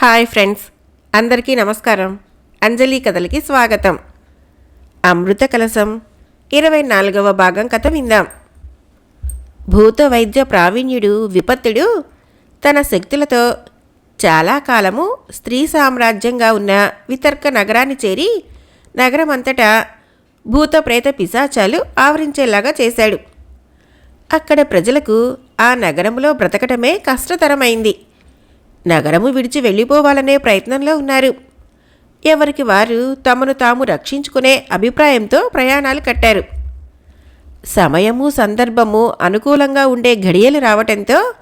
Hi friends అందరికీ నమస్కారం. అంజలి కథలకి స్వాగతం. అమృత కలసం ఇరవై నాలుగవ భాగం కథ విందాం. భూత వైద్య ప్రావీణ్యుడు విపత్తుడు తన శక్తులతో చాలా కాలము స్త్రీ సామ్రాజ్యంగా ఉన్న వితర్క నగరాన్ని చేరి నగరమంతటా భూత ప్రేత పిశాచాలు ఆవరించేలాగా చేశాడు. అక్కడ ప్రజలకు ఆ నగరంలో బ్రతకటమే కష్టతరమైంది. నగరము విడిచి వెళ్ళిపోవాలనే ప్రయత్నంలో ఉన్నారు. ఎవరికి వారు తమను తాము రక్షించుకునే అభిప్రాయంతో ప్రయాణాలు కట్టారు. సమయము సందర్భము అనుకూలంగా ఉండే ఘడియలు రావటంతో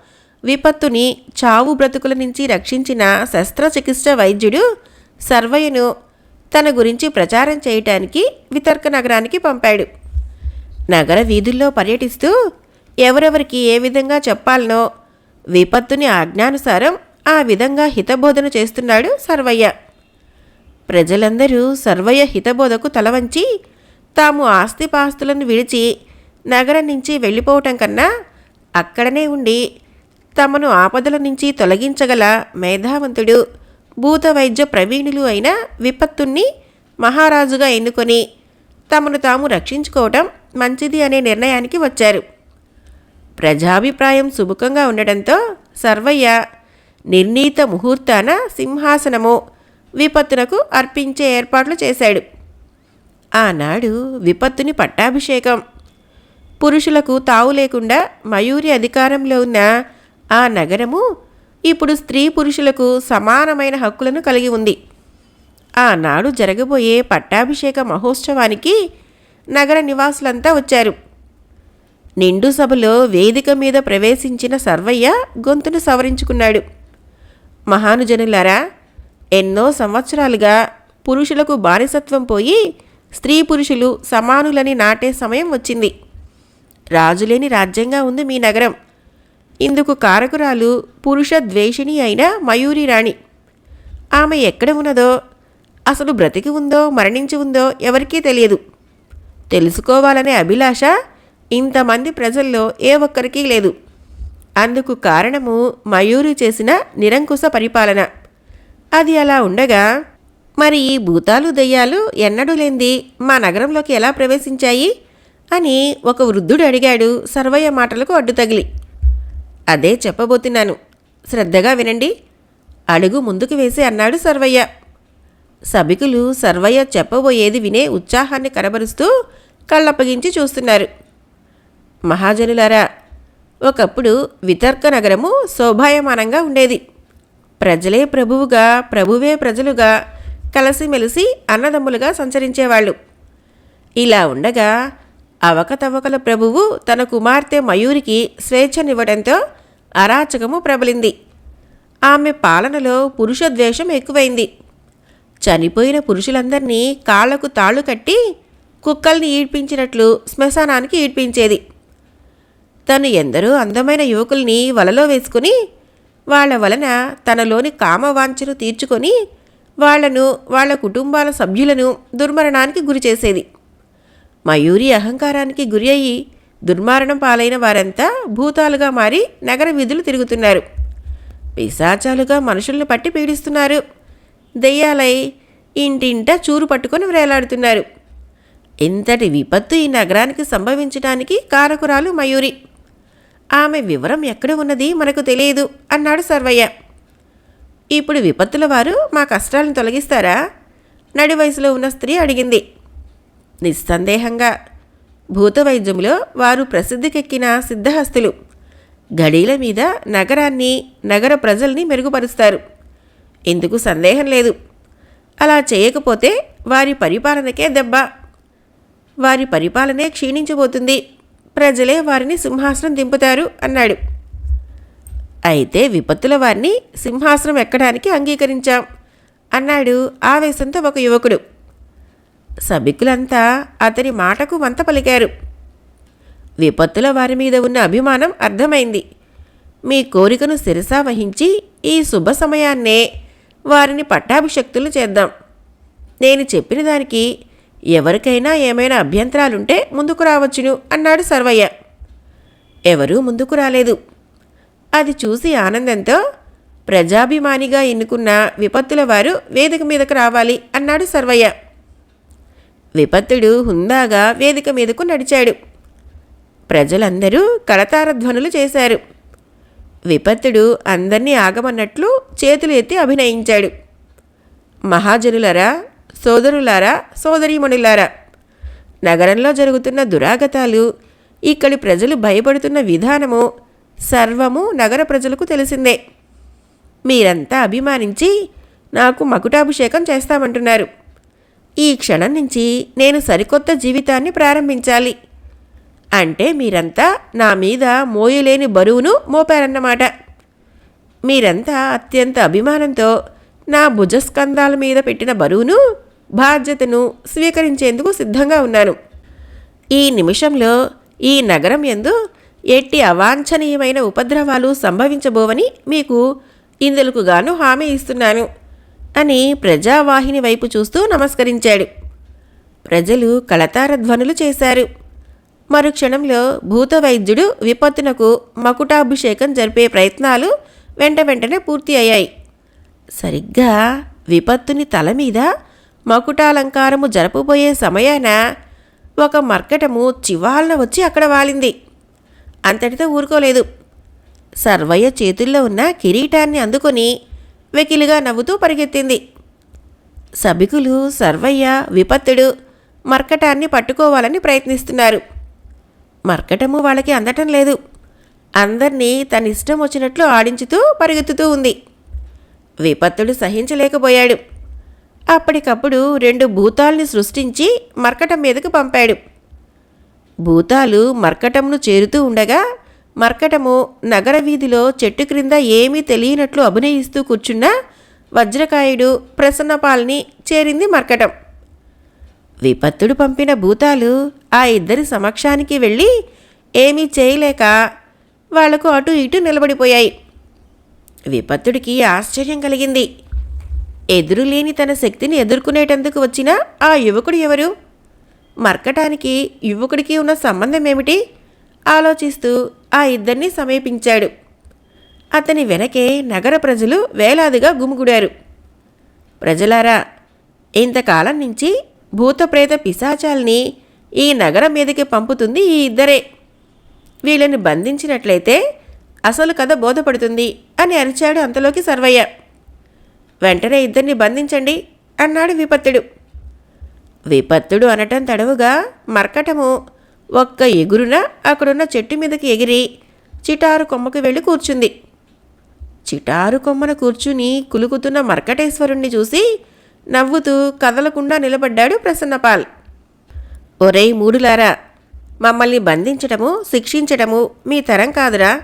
విపత్తుని చావు బ్రతుకుల నుంచి రక్షించిన శస్త్రచికిత్స వైద్యుడు సర్వయ్యను తన గురించి ప్రచారం చేయటానికి వితర్క నగరానికి పంపాడు. నగర వీధుల్లో పర్యటిస్తూ ఎవరెవరికి ఏ విధంగా చెప్పాలనో విపత్తుని ఆజ్ఞానుసారం ఆ విధంగా హితబోధన చేస్తున్నాడు సర్వయ్య. ప్రజలందరూ సర్వయ్య హితబోధకు తలవంచి తాము ఆస్తిపాస్తులను విడిచి నగరం నుంచి వెళ్ళిపోవటం కన్నా అక్కడనే ఉండి తమను ఆపదల నుంచి తొలగించగల మేధావంతుడు భూత వైద్య ప్రవీణులు అయిన విపత్తుణ్ణి మహారాజుగా ఎన్నుకొని తమను తాము రక్షించుకోవటం మంచిది అనే నిర్ణయానికి వచ్చారు. ప్రజాభిప్రాయం సుముఖంగా ఉండడంతో సర్వయ్య నిర్ణీత ముహూర్తాన సింహాసనము విపత్తునకు అర్పించే ఏర్పాట్లు చేశాడు. ఆనాడు విపత్తుని పట్టాభిషేకం. పురుషులకు తావు లేకుండా మయూరి అధికారంలో ఉన్న ఆ నగరము ఇప్పుడు స్త్రీ పురుషులకు సమానమైన హక్కులను కలిగి ఉంది. ఆనాడు జరగబోయే పట్టాభిషేక మహోత్సవానికి నగర నివాసులంతా వచ్చారు. నిండు సభలో వేదిక మీద ప్రవేశించిన సర్వయ్య గొంతును సవరించుకున్నాడు. మహానుజనులారా ఎన్నో సంవత్సరాలుగా పురుషులకు బానిసత్వం పోయి స్త్రీ పురుషులు సమానులని నాటే సమయం వచ్చింది. రాజులేని రాజ్యంగా ఉంది మీ నగరం. ఇందుకు కారకురాలు పురుష ద్వేషిణి అయిన మయూరి రాణి. ఆమె ఎక్కడ ఉన్నదో అసలు బ్రతికి ఉందో మరణించి ఉందో ఎవరికీ తెలియదు. తెలుసుకోవాలనే అభిలాష ఇంతమంది ప్రజల్లో ఏ ఒక్కరికీ లేదు. అందుకు కారణము మయూరి చేసిన నిరంకుశ పరిపాలన. అది అలా ఉండగా మరి ఈ భూతాలు దెయ్యాలు ఎన్నడూ లేంది మా నగరంలోకి ఎలా ప్రవేశించాయి? అని ఒక వృద్ధుడు అడిగాడు సర్వయ్య మాటలకు అడ్డు తగిలి. అదే చెప్పబోతున్నాను శ్రద్ధగా వినండి. అడుగు ముందుకు వేసి అన్నాడు సర్వయ్య. సభికులు సర్వయ్య చెప్పబోయేది వినే ఉత్సాహాన్ని కనబరుస్తూ కళ్ళప్పగించి చూస్తున్నారు. మహాజనులారా ఒకప్పుడు వితర్క నగరము శోభాయమానంగా ఉండేది. ప్రజలే ప్రభువుగా ప్రభువే ప్రజలుగా కలిసిమెలిసి అన్నదమ్ములుగా సంచరించేవాళ్ళు. ఇలా ఉండగా అవకతవకల ప్రభువు తన కుమార్తె మయూరికి స్వేచ్ఛనివ్వడంతో అరాచకము ప్రబలింది. ఆమె పాలనలో పురుషద్వేషం ఎక్కువైంది. చనిపోయిన పురుషులందరినీ కాళ్ళకు తాళ్ళు కట్టి కుక్కల్ని ఈడ్పించినట్లు శ్మశానానికి ఈడ్పించేది. తను ఎందరో అందమైన యువకుల్ని వలలో వేసుకుని వాళ్ళ వలన తనలోని కామవాంఛను తీర్చుకొని వాళ్ళను వాళ్ళ కుటుంబాల సభ్యులను దుర్మరణానికి గురి చేసేది. మయూరి అహంకారానికి గురి అయి దుర్మారణం పాలైన వారంతా భూతాలుగా మారి నగర వీధులు తిరుగుతున్నారు. పిశాచాలుగా మనుషుల్ని పట్టి పీడిస్తున్నారు. దెయ్యాలై ఇంటింట చూరు పట్టుకొని వేలాడుతున్నారు. ఇంతటి విపత్తు ఈ నగరానికి సంభవించడానికి కారకురాలు మయూరి. ఆమె వివరం ఎక్కడ ఉన్నది మనకు తెలియదు అన్నాడు సర్వయ్య. ఇప్పుడు విపత్తుల వారు మా కష్టాలను తొలగిస్తారా? నడి వయసులో ఉన్న స్త్రీ అడిగింది. నిస్సందేహంగా. భూత వైద్యంలో వారు ప్రసిద్ధికెక్కిన సిద్ధహస్తులు. గడీల మీద నగరాన్ని నగర ప్రజల్ని మెరుగుపరుస్తారు. ఇందుకు సందేహం లేదు. అలా చేయకపోతే వారి పరిపాలనకే దెబ్బ. వారి పరిపాలనే క్షీణించిపోతుంది. ప్రజలే వారిని సింహాసనం దింపుతారు అన్నాడు. అయితే విపత్తుల వారిని సింహాసనం ఎక్కడానికి అంగీకరించాం అన్నాడు ఆవేశంతో ఒక యువకుడు. సభికులంతా అతని మాటకు వంత పలికారు. విపత్తుల వారి మీద ఉన్న అభిమానం అర్థమైంది. మీ కోరికను శిరసా వహించి ఈ శుభ సమయాన్నే వారిని పట్టాభిషక్తులు చేద్దాం. నేను చెప్పిన దానికి ఎవరికైనా ఏమైనా అభ్యంతరాలుంటే ముందుకు రావచ్చును అన్నాడు సర్వయ్య. ఎవరూ ముందుకు రాలేదు. అది చూసి ఆనందంతో ప్రజాభిమానిగా ఎన్నుకున్న విపత్తుల వారు వేదిక మీదకు రావాలి అన్నాడు సర్వయ్య. విపత్తుడు హుందాగా వేదిక మీదకు నడిచాడు. ప్రజలందరూ కరతారధ్వనులు చేశారు. విపత్తుడు అందర్నీ ఆగమన్నట్లు చేతులు ఎత్తి అభినయించాడు. మహాజనులరా సోదరులారా సోదరీమణులారా నగరంలో జరుగుతున్న దురాగతాలు ఇక్కడి ప్రజలు భయపడుతున్న విధానము సర్వము నగర ప్రజలకు తెలిసిందే. మీరంతా అభిమానించి నాకు మకుటాభిషేకం చేస్తామంటున్నారు. ఈ క్షణం నుంచి నేను సరికొత్త జీవితాన్ని ప్రారంభించాలి. అంటే మీరంతా నా మీద మోయలేని బరువును మోపారన్నమాట. మీరంతా అత్యంత అభిమానంతో నా భుజస్కంధాల మీద పెట్టిన బరువును బాధ్యతను స్వీకరించేందుకు సిద్ధంగా ఉన్నాను. ఈ నిమిషంలో ఈ నగరం ఎందు ఎట్టి అవాంఛనీయమైన ఉపద్రవాలు సంభవించబోవని మీకు ఇందులకు గాను హామీ ఇస్తున్నాను అని ప్రజావాహిని వైపు చూస్తూ నమస్కరించాడు. ప్రజలు కళతార ధ్వనులు చేశారు. మరుక్షణంలో భూత వైద్యుడు విపత్తునకు మకుటాభిషేకం జరిపే ప్రయత్నాలు వెంట వెంటనే పూర్తి అయ్యాయి. సరిగ్గా విపత్తుని తల మీద మకుటాలంకారము జరపబోయే సమయాన ఒక మర్కటము చివాలన వచ్చి అక్కడ వాలింది. అంతటితో ఊరుకోలేదు. సర్వయ్య చేతుల్లో ఉన్న కిరీటాన్ని అందుకొని వెకిలిగా నవ్వుతూ పరిగెత్తింది. సభికులు సర్వయ్య విపత్తుడు మర్కటాన్ని పట్టుకోవాలని ప్రయత్నిస్తున్నారు. మర్కటము వాళ్ళకి అందటం లేదు. అందర్నీ తన ఇష్టం వచ్చినట్లు ఆడించుతూ పరిగెత్తుతూ ఉంది. విపత్తుడు సహించలేకపోయాడు. అప్పటికప్పుడు రెండు భూతాల్ని సృష్టించి మర్కటం మీదకు పంపాడు. భూతాలు మర్కటంను చేరుతూ ఉండగా మర్కటము నగర వీధిలో చెట్టు క్రింద ఏమీ తెలియనట్లు అభినయిస్తూ కూర్చున్న వజ్రకాయుడు ప్రసన్నపాల్ని చేరింది మర్కటం. విపత్తుడు పంపిన భూతాలు ఆ ఇద్దరి సమక్షానికి వెళ్ళి ఏమీ చేయలేక వాళ్ళకు అటు ఇటు నిలబడిపోయాయి. విపత్తుడికి ఆశ్చర్యం కలిగింది. ఎదురులేని తన శక్తిని ఎదుర్కొనేటందుకు వచ్చిన ఆ యువకుడు ఎవరు? మర్కటానికి యువకుడికి ఉన్న సంబంధం ఏమిటి? ఆలోచిస్తూ ఆ ఇద్దరిని సమీపించాడు. అతని వెనకే నగర ప్రజలు వేలాదిగా గుమిగూడారు. ప్రజలారా ఇంతకాలం నుంచి భూతప్రేత పిశాచాల్ని ఈ నగరం మీదకి పంపుతుంది ఈ ఇద్దరే. వీళ్ళని బంధించినట్లయితే అసలు కథ బోధపడుతుంది అని అరిచాడు అంతలోకి సర్వయ్య. వెంటనే ఇద్దరిని బంధించండి అన్నాడు విపత్తుడు. విపత్తుడు అనటం తడవుగా మర్కటము. ఒక్క ఎగురున అక్కడున్న చెట్టు మీదకి ఎగిరి చిటారు కొమ్మకు వెళ్ళి కూర్చుంది. చిటారు కొమ్మన కూర్చుని కులుకుతున్న మర్కటేశ్వరుణ్ణి చూసి నవ్వుతూ కదలకుండా నిలబడ్డాడు ప్రసన్నపాల్. ఒరేయ్ మూడులారా మమ్మల్ని బంధించటము శిక్షించటము మీ తరం కాదురా.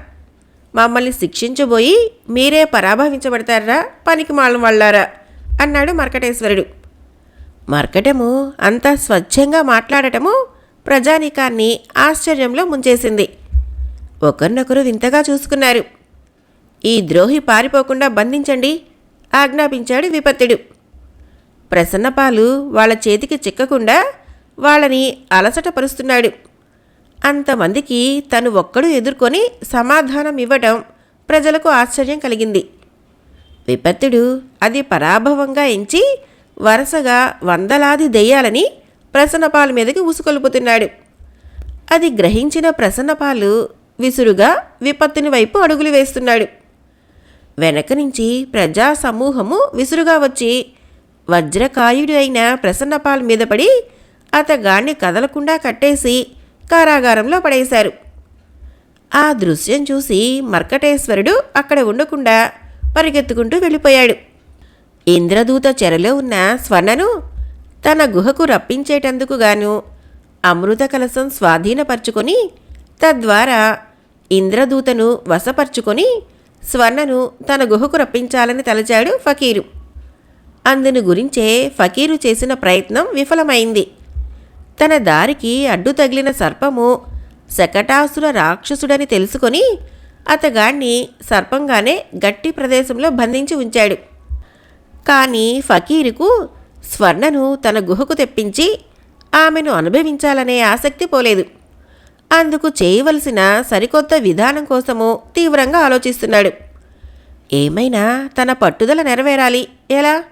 మమ్మల్ని శిక్షించబోయి మీరే పరాభవించబడతారా? పనికి మాలం వాళ్ళారా? అన్నాడు మర్కటేశ్వరుడు. మర్కటము అంత స్వచ్ఛంగా మాట్లాడటము ప్రజానీకాన్ని ఆశ్చర్యంలో ముంచేసింది. ఒకరినొకరు వింతగా చూసుకున్నారు. ఈ ద్రోహి పారిపోకుండా బంధించండి ఆజ్ఞాపించాడు విపత్తుడు. ప్రసన్నపాలు వాళ్ళ చేతికి చిక్కకుండా వాళ్ళని అలసటపరుస్తున్నాడు అంతమందికి తను ఒక్కడు ఎదుర్కొని సమాధానం ఇవ్వటం ప్రజలకు ఆశ్చర్యం కలిగింది. విపత్తుడు అది పరాభవంగా ఎంచి వరుసగా వందలాది దెయ్యాలని ప్రసన్నపాల మీదకి ఉసుకొల్పుతున్నాడు అది గ్రహించిన ప్రసన్నపాలు విసురుగా విపత్తుని వైపు అడుగులు వేస్తున్నాడు. వెనక నుంచి ప్రజా సమూహము విసురుగా వచ్చి వజ్రకాయుడు అయిన ప్రసన్నపాల్ మీద పడి అతగాణ్ణి కదలకుండా కట్టేసి కారాగారంలో పడేశారు. ఆ దృశ్యం చూసి మర్కటేశ్వరుడు అక్కడ ఉండకుండా పరిగెత్తుకుంటూ వెళ్ళిపోయాడు. ఇంద్రదూత చెరలో ఉన్న స్వర్ణను తన గుహకు రప్పించేటందుకు గాను అమృత కలసం స్వాధీనపరుచుకొని తద్వారా ఇంద్రదూతను వశపరుచుకొని స్వర్ణను తన గుహకు రప్పించాలని తలచాడు ఫకీరు. అందును గురించే ఫకీరు చేసిన ప్రయత్నం విఫలమైంది. తన దారికి అడ్డు తగిలిన సర్పము శకటాసుర రాక్షసుడని తెలుసుకొని అతగాణ్ణి సర్పంగానే గట్టి ప్రదేశంలో బంధించి ఉంచాడు. కానీ ఫకీరుకు స్వర్ణను తన గుహకు తెప్పించి ఆమెను అనుభవించాలనే ఆసక్తి పోలేదు. అందుకు చేయవలసిన సరికొత్త విధానం కోసము తీవ్రంగా ఆలోచిస్తున్నాడు. ఏమైనా తన పట్టుదల నెరవేరాలి. ఎలా?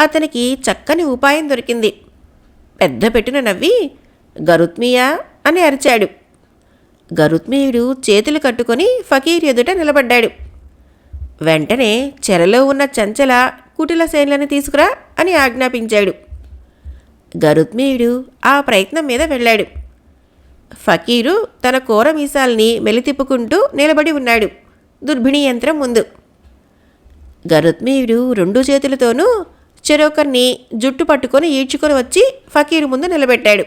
అతనికి చక్కని ఉపాయం దొరికింది. పెద్ద పెట్టిన నవ్వి గరుత్మియా అని అరిచాడు. గరుత్మీయుడు చేతులు కట్టుకొని ఫకీర్ ఎదుట నిలబడ్డాడు. వెంటనే చెరలో ఉన్న చంచల కుటిల సేన్లను తీసుకురా అని ఆజ్ఞాపించాడు. గరుత్మీయుడు ఆ ప్రయత్నం మీద వెళ్ళాడు. ఫకీరు తన కూర మీసాల్ని మెలితిప్పుకుంటూ నిలబడి ఉన్నాడు. దుర్భిణి యంత్రం ముందు. గరుత్మీయుడు రెండు చేతులతోనూ చెరొకరిని జుట్టు పట్టుకొని ఈడ్చుకొని వచ్చి ఫకీరు ముందు నిలబెట్టాడు.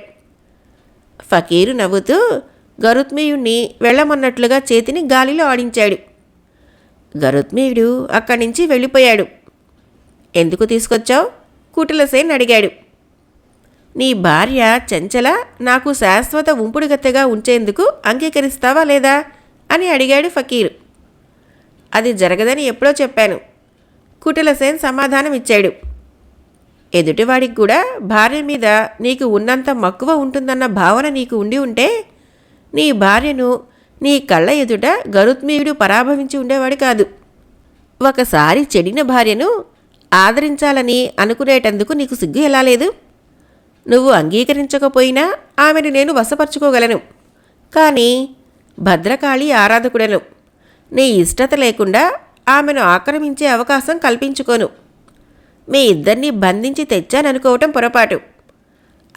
ఫకీరు నవ్వుతూ గరుత్మీయుణ్ణి వెళ్ళమన్నట్లుగా చేతిని గాలిలో ఆడించాడు. గరుత్మీయుడు అక్కడి నుంచి వెళ్ళిపోయాడు. ఎందుకు తీసుకొచ్చావు? కుటిలసేన్ అడిగాడు. నీ భార్య చంచల నాకు శాశ్వత ఉంపుడుగత్తెగా ఉంచేందుకు అంగీకరిస్తావా లేదా? అని అడిగాడు ఫకీరు. అది జరగదని ఎప్పుడో చెప్పాను. కుటిలసేన్ సమాధానం ఇచ్చాడు ఎదుటివాడికి కూడా భార్య మీద నీకు ఉన్నంత మక్కువ ఉంటుందన్న భావన నీకు ఉండి ఉంటే నీ భార్యను నీ కళ్ళ ఎదుట గరుత్మీయుడు పరాభవించి ఉండేవాడు కాదు. ఒకసారి చెడిన భార్యను ఆదరించాలని అనుకునేటందుకు నీకు సిగ్గు ఎలా లేదు? నువ్వు అంగీకరించకపోయినా ఆమెను నేను వశపరుచుకోగలను. కానీ భద్రకాళి ఆరాధకుడను. నీ ఇష్టత లేకుండా ఆమెను ఆక్రమించే అవకాశం కల్పించుకోను. మీ ఇద్దరిని బంధించి తెచ్చాననుకోవటం పొరపాటు.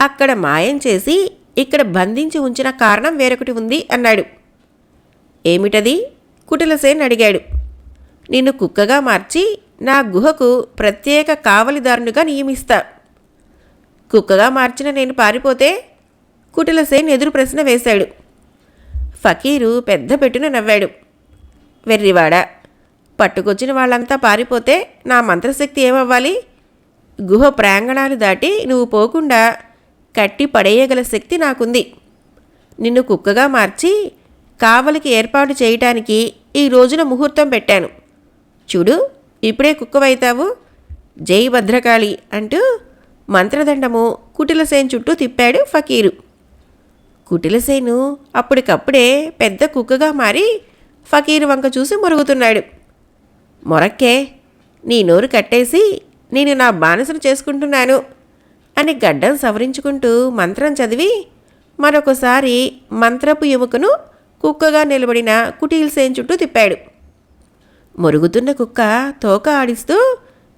అక్కడ మాయం చేసి ఇక్కడ బంధించి ఉంచిన కారణం వేరొకటి ఉంది అన్నాడు. ఏమిటది? కుటిలసేన్ అడిగాడు. నిన్ను కుక్కగా మార్చి నా గుహకు ప్రత్యేక కావలిదారునిగా నియమిస్తా. కుక్కగా మార్చిన నేను పారిపోతే కుటిలసేన్ ఎదురు ప్రశ్న వేశాడు. ఫకీరు పెద్ద పెట్టున నవ్వాడు. వెర్రివాడా పట్టుకొచ్చిన వాళ్ళంతా పారిపోతే నా మంత్రశక్తి ఏమవ్వాలి? గుహ ప్రాంగణాలు దాటి నువ్వు పోకుండా కట్టి పడేయగల శక్తి నాకుంది. నిన్ను కుక్కగా మార్చి కావలికి ఏర్పాటు చేయటానికి ఈ రోజున ముహూర్తం పెట్టాను. చూడు ఇప్పుడే కుక్కవైతావు. జై భద్రకాళి అంటూ మంత్రదండము కుటిలసేన్ చుట్టూ తిప్పాడు ఫకీరు. కుటిలసేను అప్పటికప్పుడే పెద్ద కుక్కగా మారి ఫకీరు వంక చూసి మురుగుతున్నాడు. మొరక్కే నీ నోరు కట్టేసి నేను నా బానిసను చేసుకుంటున్నాను అని గడ్డం సవరించుకుంటూ మంత్రం చదివి మరొకసారి మంత్రపు ఎముకను కుక్కగా నిలబడిన కుటీల్సేన్ చుట్టూ తిప్పాడు. మురుగుతున్న కుక్క తోక ఆడిస్తూ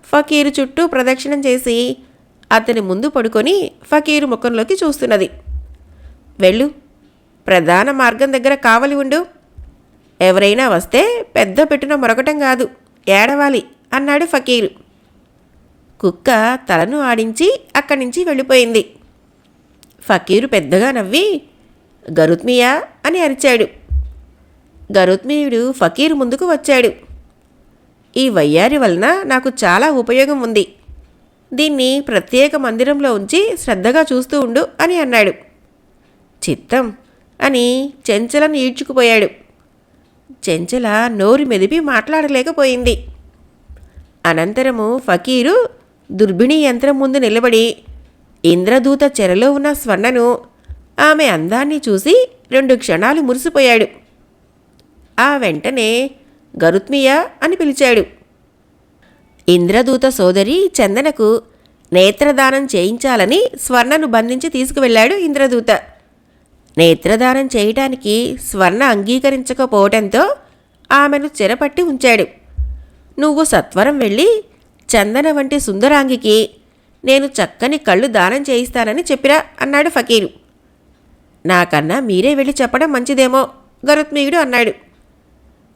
ఫకీరు చుట్టూ ప్రదక్షిణం చేసి అతని ముందు పడుకొని ఫకీరు ముఖంలోకి చూస్తున్నది. వెళ్ళు ప్రధాన మార్గం దగ్గర కావలి ఉండు. ఎవరైనా వస్తే పెద్ద పెట్టున మొరగటం కాదు. ఏడవాలి అన్నాడు ఫకీరు. కుక్క తలను ఆడించి అక్కడి నుంచి వెళ్ళిపోయింది. ఫకీరు పెద్దగా నవ్వి గరుత్మియా అని అరిచాడు. గరుత్మీయుడు ఫకీరు ముందుకు వచ్చాడు. ఈ వయ్యారి వలన నాకు చాలా ఉపయోగం ఉంది. దీన్ని ప్రత్యేక మందిరంలో ఉంచి శ్రద్ధగా చూస్తూ ఉండు అని అన్నాడు. చిత్తం అని చెంచలను ఈడ్చుకుపోయాడు. చెంచల నోరు మెదిపి మాట్లాడలేకపోయింది. అనంతరము ఫకీరు దుర్భిణి యంత్రం ముందు నిలబడి ఇంద్రదూత చెరలో ఉన్న స్వర్ణను ఆమె అందాన్ని చూసి రెండు క్షణాలు మురిసిపోయాడు. ఆ వెంటనే గరుత్మియా అని పిలిచాడు. ఇంద్రదూత సోదరి చందనకు నేత్రదానం చేయించాలని స్వర్ణను బంధించి తీసుకువెళ్ళాడు ఇంద్రదూత. నేత్రదానం చేయటానికి స్వర్ణ అంగీకరించకపోవటంతో ఆమెను చెరపట్టి ఉంచాడు. నువ్వు సత్వరం వెళ్ళి చందన వంటి సుందరాంగికి నేను చక్కని కళ్ళు దానం చేయిస్తానని చెప్పిరా అన్నాడు ఫకీరు. నాకన్నా మీరే వెళ్ళి చెప్పడం మంచిదేమో గరుత్మీయుడు అన్నాడు.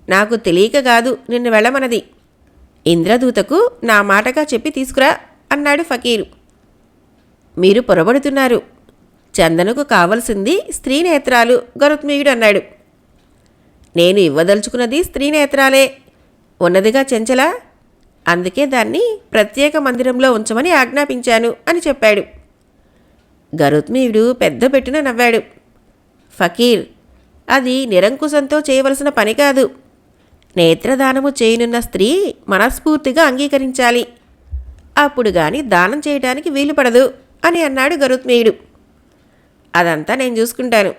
నాకు తెలియక కాదు నిన్ను వెళ్ళమన్నది. ఇంద్రదూతకు నా మాటగా చెప్పి తీసుకురా అన్నాడు ఫకీరు. మీరు పొరబడుతున్నారు. చందనకు కావలసింది స్త్రీ నేత్రాలు గరుత్మీయుడు అన్నాడు. నేను ఇవ్వదలుచుకున్నది స్త్రీ నేత్రాలే. ఉన్నదిగా చెంచలా? అందుకే దాన్ని ప్రత్యేక మందిరంలో ఉంచమని ఆజ్ఞాపించాను అని చెప్పాడు. గరుత్మీయుడు పెద్ద పెట్టున నవ్వాడు. ఫకీర్ అది నిరంకుశంతో చేయవలసిన పని కాదు. నేత్రదానము చేయనున్న స్త్రీ మనస్ఫూర్తిగా అంగీకరించాలి. అప్పుడు గాని దానం చేయడానికి వీలు పడదు అని అన్నాడు గరుత్మీయుడు. అదంతా నేను చూసుకుంటాను.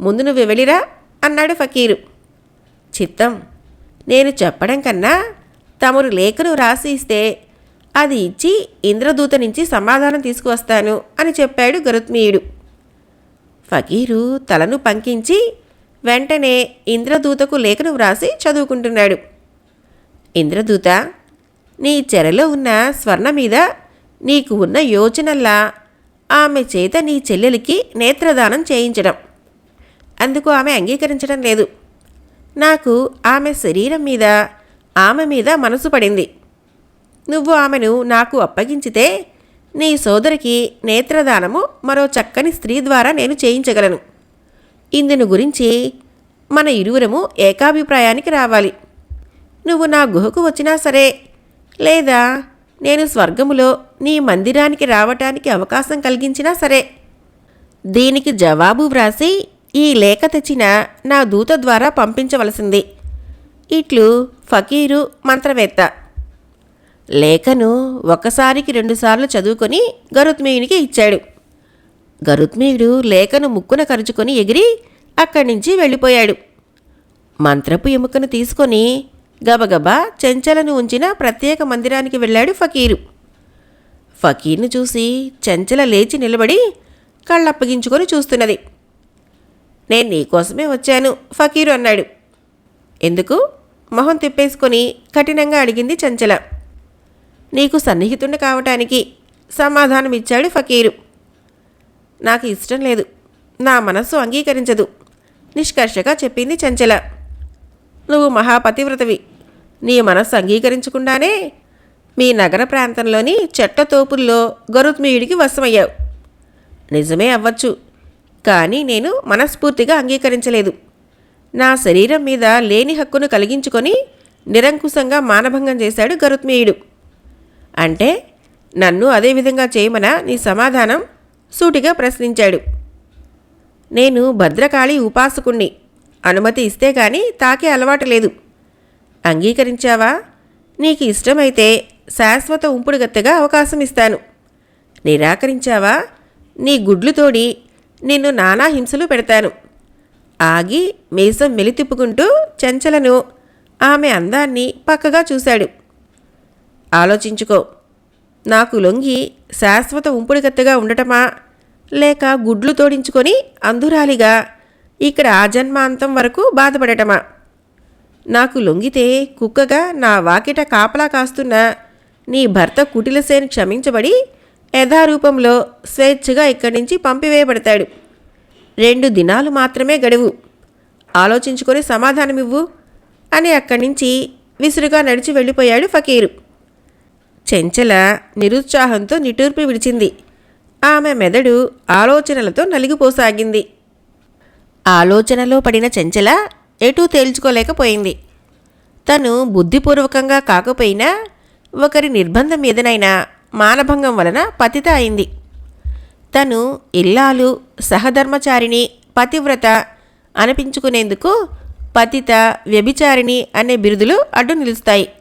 ముందు నువ్వు వెళ్ళిరా అన్నాడు ఫకీరు. చిత్తం నేను చెప్పడం కన్నా తమరు లేఖను రాసి ఇస్తే అది ఇచ్చి ఇంద్రదూత నుంచి సమాధానం తీసుకువస్తాను అని చెప్పాడు గరుత్మీయుడు. ఫకీరు తలను పంకించి వెంటనే ఇంద్రదూతకు లేఖను వ్రాసి చదువుకుంటున్నాడు. ఇంద్రదూత నీ చెరలో ఉన్న స్వర్ణ మీద నీకు ఉన్న యోచనల్లా ఆమె చేత నీ చెల్లెలికి నేత్రదానం చేయించడం. అందుకు ఆమె అంగీకరించడం లేదు. నాకు ఆమె శరీరం మీద ఆమె మీద మనసు పడింది. నువ్వు ఆమెను నాకు అప్పగించితే నీ సోదరికి నేత్రదానము మరో చక్కని స్త్రీ ద్వారా నేను చేయించగలను. ఇందును గురించి మన ఇరువురము ఏకాభిప్రాయానికి రావాలి. నువ్వు నా గుహకు వచ్చినా సరే లేదా నేను స్వర్గములో నీ మందిరానికి రావటానికి అవకాశం కలిగించినా సరే. దీనికి జవాబు వ్రాసి ఈ లేఖ తెచ్చిన నా దూత ద్వారా పంపించవలసింది. ఇట్లు ఫకీరు మంత్రవేత్త. లేఖను ఒకసారికి రెండుసార్లు చదువుకొని గరుత్మీయునికి ఇచ్చాడు. గరుత్మీయుడు లేఖను ముక్కున కరుచుకొని ఎగిరి అక్కడి నుంచి వెళ్ళిపోయాడు. మంత్రపు ఎముకను తీసుకొని గబగబా చెంచలను ఉంచిన ప్రత్యేక మందిరానికి వెళ్ళాడు ఫకీరు. ఫకీర్ను చూసి చెంచల లేచి నిలబడి కళ్ళప్పగించుకొని చూస్తున్నది. నేను నీకోసమే వచ్చాను ఫకీరు అన్నాడు. ఎందుకు? మొహం తిప్పేసుకొని కఠినంగా అడిగింది చంచల. నీకు సన్నిహితుడు కావటానికి సమాధానమిచ్చాడు ఫకీరు. నాకు ఇష్టం లేదు. నా మనస్సు అంగీకరించదు నిష్కర్షగా చెప్పింది చంచల. నువ్వు మహాపతివ్రతవి. నీ మనస్సు అంగీకరించకుండానే మీ నగర ప్రాంతంలోని చెట్ల తోపుల్లో గరుత్మీయుడికి వశమయ్యావు. నిజమే అవ్వచ్చు కానీ నేను మనస్ఫూర్తిగా అంగీకరించలేదు. నా శరీరం మీద లేని హక్కును కలిగించుకొని నిరంకుశంగా మానభంగం చేశాడు గరుత్మీయుడు. అంటే నన్ను అదేవిధంగా చేయమన చేయమనా నీ సమాధానం సూటిగా ప్రశ్నించాడు. నేను భద్రకాళి ఉపాసకుణ్ణి. అనుమతి ఇస్తే కానీ తాకే అలవాటు లేదు. అంగీకరించావా? నీకు ఇష్టమైతే శాశ్వత ఉంపుడుగత్తెగా అవకాశం ఇస్తాను నిరాకరించావా? నీ గుడ్లు తోడి నిన్ను నానా హింసలు పెడతాను. ఆగి మీసం మెలితిప్పుకుంటూ చెంచలను ఆమె అందాన్ని పక్కగా చూశాడు. ఆలోచించుకో నాకు లొంగి శాశ్వత ఉంపుడుగత్తెగా ఉండటమా? లేక గుడ్లు తోడించుకొని అంధురాలిగా ఇక్కడ ఆ జన్మాంతం వరకు బాధపడటమా? నాకు లొంగితే కుక్కగా నా వాకిట కాపలా కాస్తున్న నీ భర్త కుటిలసేను క్షమించబడి యథారూపంలో స్వేచ్ఛగా ఇక్కడి నుంచి పంపివేయబడతాడు. రెండు దినాలు మాత్రమే గడువు. ఆలోచించుకొని సమాధానమివ్వు అని అక్కడి నుంచి విసురుగా నడిచి వెళ్ళిపోయాడు ఫకీరు. చెంచల నిరుత్సాహంతో నిటూర్పు విడిచింది. ఆమె మెదడు ఆలోచనలతో నలిగిపోసాగింది. ఆలోచనలో పడిన చెంచల ఎటూ తేల్చుకోలేకపోయింది. తను బుద్ధిపూర్వకంగా కాకపోయినా ఒకరి నిర్బంధం మీదనైనా మానభంగం వలన పతిత అయింది. తను ఇల్లాలు సహధర్మచారిణి పతివ్రత అనిపించుకునేందుకు పతిత వ్యభిచారిణి అనే బిరుదులు అడ్డు నిలుస్తాయి.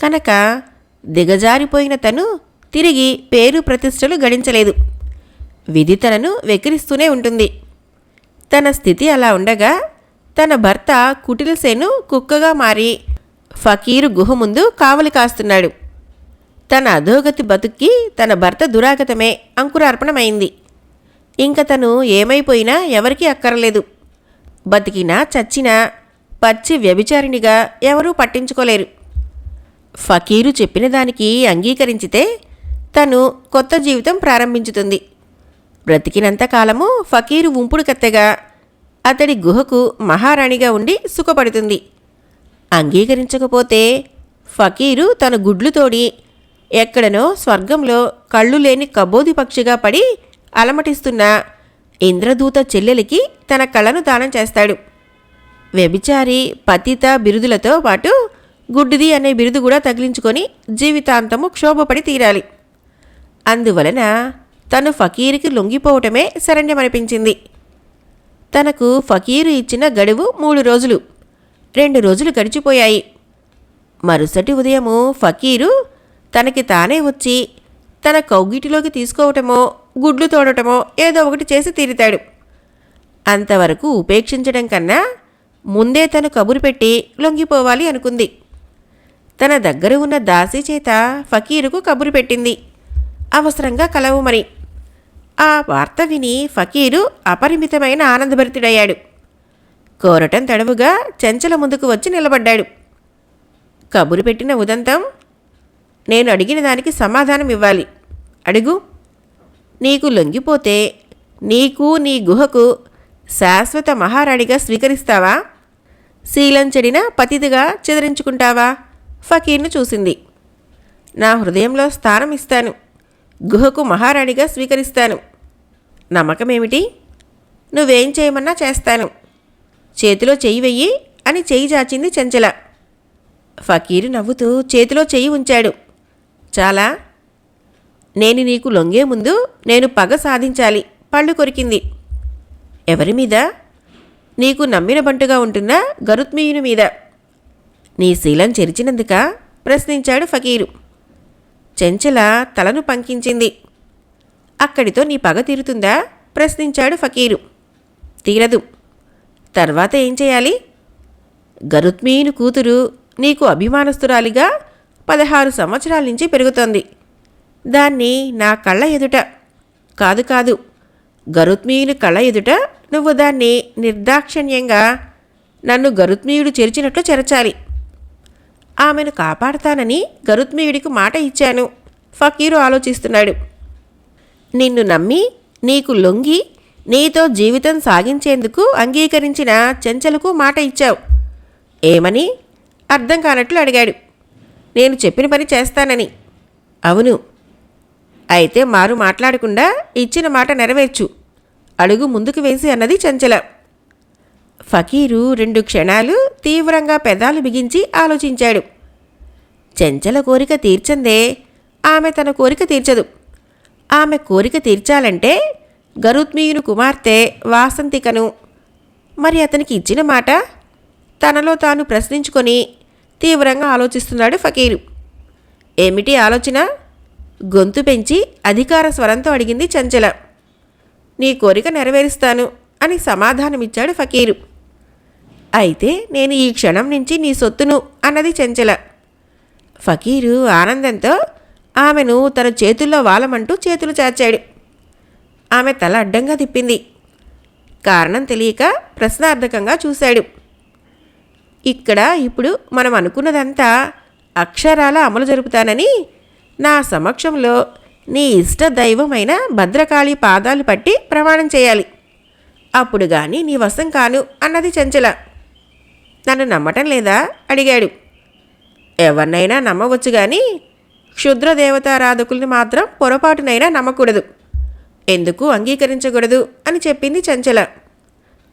కనుక దిగజారిపోయిన తను తిరిగి పేరు ప్రతిష్టలు గడించలేదు. విధి తనను వెక్కిరిస్తూనే ఉంటుంది. తన స్థితి అలా ఉండగా తన భర్త కుటిలసేను కుక్కగా మారి ఫకీరు గుహ ముందు కావలి కాస్తున్నాడు. తన అధోగతి బతుక్కి తన భర్త దురాగతమే అంకురార్పణమైంది. ఇంక తను ఏమైపోయినా ఎవరికీ అక్కరలేదు. బతికినా చచ్చినా పచ్చి వ్యభిచారిణిగా ఎవరూ పట్టించుకోలేరు. ఫకీరు చెప్పిన దానికి అంగీకరించితే తను కొత్త జీవితం ప్రారంభించుతుంది. బ్రతికినంత కాలము ఫకీరు ఉంపుడు కత్తెగా అతడి గుహకు మహారాణిగా ఉండి సుఖపడుతుంది. అంగీకరించకపోతే ఫకీరు తన గుడ్లు తోడి ఎక్కడనో స్వర్గంలో కళ్ళు లేని కబోది పక్షిగా పడి అలమటిస్తున్న ఇంద్రదూత చెల్లెలికి తన కళ్ళను దానం చేస్తాడు. వ్యభిచారి పతిత బిరుదులతో పాటు గుడ్డిది అనే బిరుదు కూడా తగిలించుకొని జీవితాంతము క్షోభపడి తీరాలి. అందువలన తను ఫకీరుకి లొంగిపోవటమే శరణ్యమనిపించింది తనకు ఫకీరు ఇచ్చిన గడువు మూడు రోజులు. రెండు రోజులు గడిచిపోయాయి. మరుసటి ఉదయము ఫకీరు తనకి తానే వచ్చి తన కౌగిటిలోకి తీసుకోవటమో గుడ్లు తోడటమో ఏదో ఒకటి చేసి తీరుతాడు. అంతవరకు ఉపేక్షించడం కన్నా ముందే తను కబురు పెట్టి లొంగిపోవాలి అనుకుంది. తన దగ్గర ఉన్న దాసి చేత ఫకీరుకు కబురు పెట్టింది. అవసరంగా కలవుమని ఆ వార్త విని ఫకీరు అపరిమితమైన ఆనందభరితుడయ్యాడు. కోరటం తడవుగా చెంచల ముందుకు వచ్చి నిలబడ్డాడు. కబురు పెట్టిన ఉదంతం నేను అడిగిన దానికి సమాధానం ఇవ్వాలి. అడుగు. నీకు లొంగిపోతే నీకు నీ గుహకు శాశ్వత మహారాణిగా స్వీకరిస్తావా? శీలం చెడిన పతిదిగా చెదిరించుకుంటావా? ఫకీర్ను చూసింది. నా హృదయంలో స్థానం ఇస్తాను. గుహకు మహారాణిగా స్వీకరిస్తాను. నమ్మకమేమిటి? నువ్వేం చేయమన్నా చేస్తాను. చేతిలో చెయ్యి వెయ్యి అని చెయ్యి చాచింది చెంచల. ఫకీరు నవ్వుతూ చేతిలో చెయ్యి ఉంచాడు. చాలా? నేను నీకు లొంగే ముందు నేను పగ సాధించాలి. పళ్ళు కొరికింది. ఎవరి మీద? నీకు నమ్మిన బంటుగా ఉంటుందా గరుత్మీయుని మీద. నీ శీలం చెరిచినందుక ప్రశ్నించాడు ఫకీరు. చెంచల తలను పంకించింది. అక్కడితో నీ పగ తీరుతుందా? ప్రశ్నించాడు ఫకీరు. తీరదు. తర్వాత ఏం చేయాలి? గరుత్మీను కూతురు నీకు అభిమానస్తురాలిగా పదహారు సంవత్సరాల నుంచి పెరుగుతోంది. దాన్ని నా కళ్ళ ఎదుట. కాదు కాదు. గరుత్మీయుని కళ్ళ ఎదుట నువ్వు దాన్ని నిర్దాక్షణ్యంగా నన్ను గరుత్మీయుడు చెరిచినట్లు చెరచాలి. ఆమెను కాపాడతానని గరుత్మీయుడికి మాట ఇచ్చాను. ఫకీరు ఆలోచిస్తున్నాడు. నిన్ను నమ్మి నీకు లొంగి నీతో జీవితం సాగించేందుకు అంగీకరించిన చెంచలకు మాట ఇచ్చావు. ఏమని? అర్థం కానట్లు అడిగాడు. నేను చెప్పిన పని చేస్తానని. అవును. అయితే మారు మాట్లాడకుండా ఇచ్చిన మాట నెరవేర్చు. అడుగు ముందుకు వేసి అన్నది చంచల. ఫకీరు రెండు క్షణాలు తీవ్రంగా పెదాలు బిగించి ఆలోచించాడు. చెంచల కోరిక తీర్చందే. ఆమె తన కోరిక తీర్చదు. ఆమె కోరిక తీర్చాలంటే గరుత్మీయుని కుమార్తె వాసంతికను మరి అతనికి ఇచ్చిన మాట తనలో తాను ప్రశ్నించుకొని తీవ్రంగా ఆలోచిస్తున్నాడు ఫకీరు. ఏమిటి ఆలోచన? గొంతు పెంచి అధికార స్వరంతో అడిగింది చంచల. నీ కోరిక నెరవేరుస్తాను అని సమాధానమిచ్చాడు ఫకీరు. అయితే నేను ఈ క్షణం నుంచి నీ సొత్తును అన్నది చంచల. ఫకీరు ఆనందంతో ఆమెను తన చేతుల్లో వాలమంటూ చేతులు చాచాడు. ఆమె తల అడ్డంగా తిప్పింది. కారణం తెలియక ప్రశ్నార్థకంగా చూశాడు. ఇక్కడ ఇప్పుడు మనం అనుకున్నదంతా అక్షరాల అమలు జరుపుతానని నా సమక్షంలో నీ ఇష్ట దైవమైన భద్రకాళి పాదాలు పట్టి ప్రమాణం చేయాలి. అప్పుడు గాని నీ వశం కాను అన్నది చంచల. నన్ను నమ్మటం లేదా? అడిగాడు. ఎవరినైనా నమ్మవచ్చు కానీ క్షుద్ర దేవతారాధకుల్ని మాత్రం పొరపాటునైనా నమ్మకూడదు. ఎందుకు అంగీకరించకూడదు? అని చెప్పింది చంచల.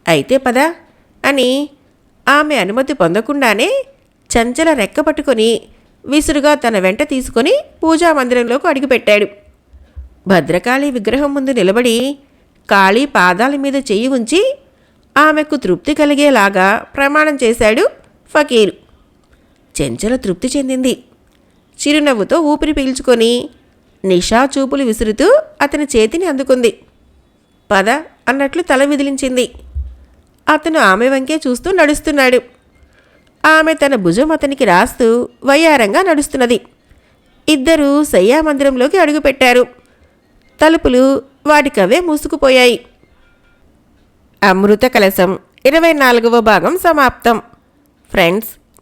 అయితే పద. అని ఆమె అనుమతి పొందకుండానే చంచల రెక్క పట్టుకొని విసురుగా తన వెంట తీసుకొని పూజా మందిరంలోకి అడుగుపెట్టాడు. భద్రకాళి విగ్రహం ముందు నిలబడి కాళీ పాదాల మీద చెయ్యి ఉంచి ఆమెకు తృప్తి కలిగేలాగా ప్రమాణం చేశాడు ఫకీరు. చెంచల తృప్తి చెందింది. చిరునవ్వుతో ఊపిరి పీల్చుకొని నిషా చూపులు విసురుతూ అతని చేతిని అందుకుంది. పద అన్నట్లు తల విదిలించింది. అతను ఆమె వంకే చూస్తూ నడుస్తున్నాడు. ఆమె తన భుజం అతనికి రాస్తూ వయ్యారంగా నడుస్తున్నది. ఇద్దరూ శయ్యామందిరంలోకి అడుగుపెట్టారు. తలుపులు వాటికవే మూసుకుపోయాయి. అమృత కలశం ఇరవై నాలుగవ భాగం సమాప్తం. ఫ్రెండ్స్